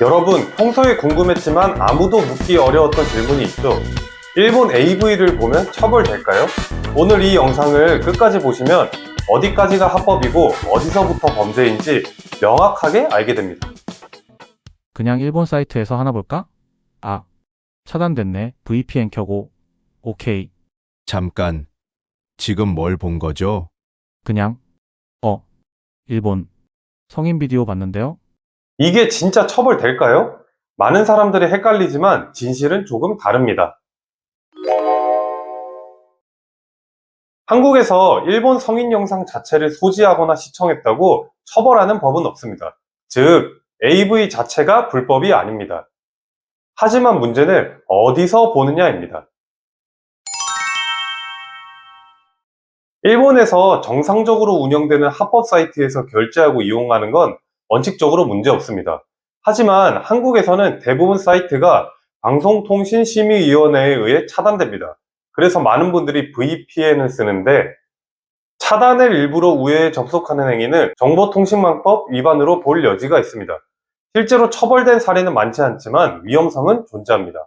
여러분, 평소에 궁금했지만 아무도 묻기 어려웠던 질문이 있죠. 일본 AV를 보면 처벌될까요? 오늘 이 영상을 끝까지 보시면 어디까지가 합법이고 어디서부터 범죄인지 명확하게 알게 됩니다. 그냥 일본 사이트에서 하나 볼까? 아, 차단됐네. VPN 켜고. 오케이. 잠깐. 지금 뭘 본 거죠? 그냥. 어. 일본. 성인 비디오 봤는데요? 이게 진짜 처벌될까요? 많은 사람들이 헷갈리지만 진실은 조금 다릅니다. 한국에서 일본 성인 영상 자체를 소지하거나 시청했다고 처벌하는 법은 없습니다. 즉, AV 자체가 불법이 아닙니다. 하지만 문제는 어디서 보느냐입니다. 일본에서 정상적으로 운영되는 합법 사이트에서 결제하고 이용하는 건 원칙적으로 문제 없습니다. 하지만 한국에서는 대부분 사이트가 방송통신심의위원회에 의해 차단됩니다. 그래서 많은 분들이 VPN을 쓰는데 차단을 일부러 우회에 접속하는 행위는 정보통신망법 위반으로 볼 여지가 있습니다. 실제로 처벌된 사례는 많지 않지만 위험성은 존재합니다.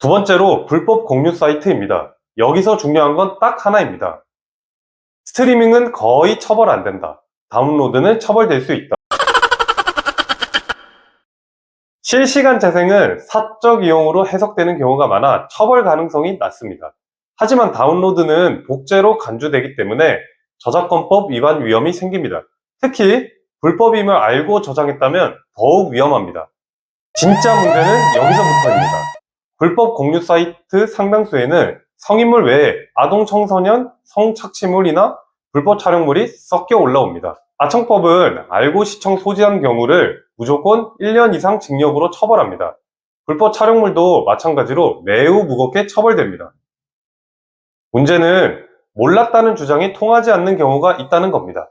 두 번째로 불법 공유 사이트입니다. 여기서 중요한 건 딱 하나입니다. 스트리밍은 거의 처벌 안 된다. 다운로드는 처벌될 수 있다. 실시간 재생은 사적 이용으로 해석되는 경우가 많아 처벌 가능성이 낮습니다. 하지만 다운로드는 복제로 간주되기 때문에 저작권법 위반 위험이 생깁니다. 특히 불법임을 알고 저장했다면 더욱 위험합니다. 진짜 문제는 여기서부터입니다. 불법 공유 사이트 상당수에는 성인물 외에 아동 청소년 성착취물이나 불법 촬영물이 섞여 올라옵니다. 아청법은 알고 시청 소지한 경우를 무조건 1년 이상 징역으로 처벌합니다. 불법 촬영물도 마찬가지로 매우 무겁게 처벌됩니다. 문제는 몰랐다는 주장이 통하지 않는 경우가 있다는 겁니다.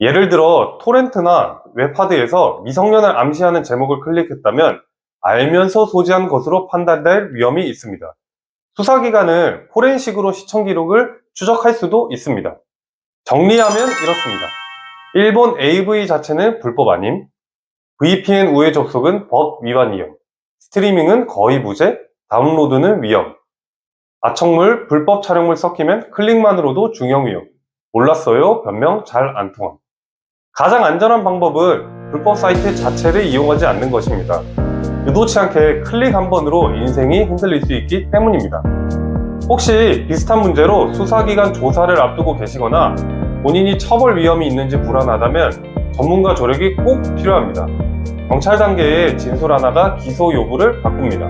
예를 들어 토렌트나 웹하드에서 미성년을 암시하는 제목을 클릭했다면 알면서 소지한 것으로 판단될 위험이 있습니다. 수사기관은 포렌식으로 시청 기록을 추적할 수도 있습니다. 정리하면 이렇습니다. 일본 AV 자체는 불법 아님, VPN 우회 접속은 법 위반 위험, 스트리밍은 거의 무죄, 다운로드는 위험, 아청물, 불법 촬영물 섞이면 클릭만으로도 중형 위험, 몰랐어요, 변명 잘 안 통함. 가장 안전한 방법은 불법 사이트 자체를 이용하지 않는 것입니다. 의도치 않게 클릭 한 번으로 인생이 흔들릴 수 있기 때문입니다. 혹시 비슷한 문제로 수사기관 조사를 앞두고 계시거나 본인이 처벌 위험이 있는지 불안하다면 전문가 조력이 꼭 필요합니다. 경찰 단계에 진술 하나가 기소 요구를 바꿉니다.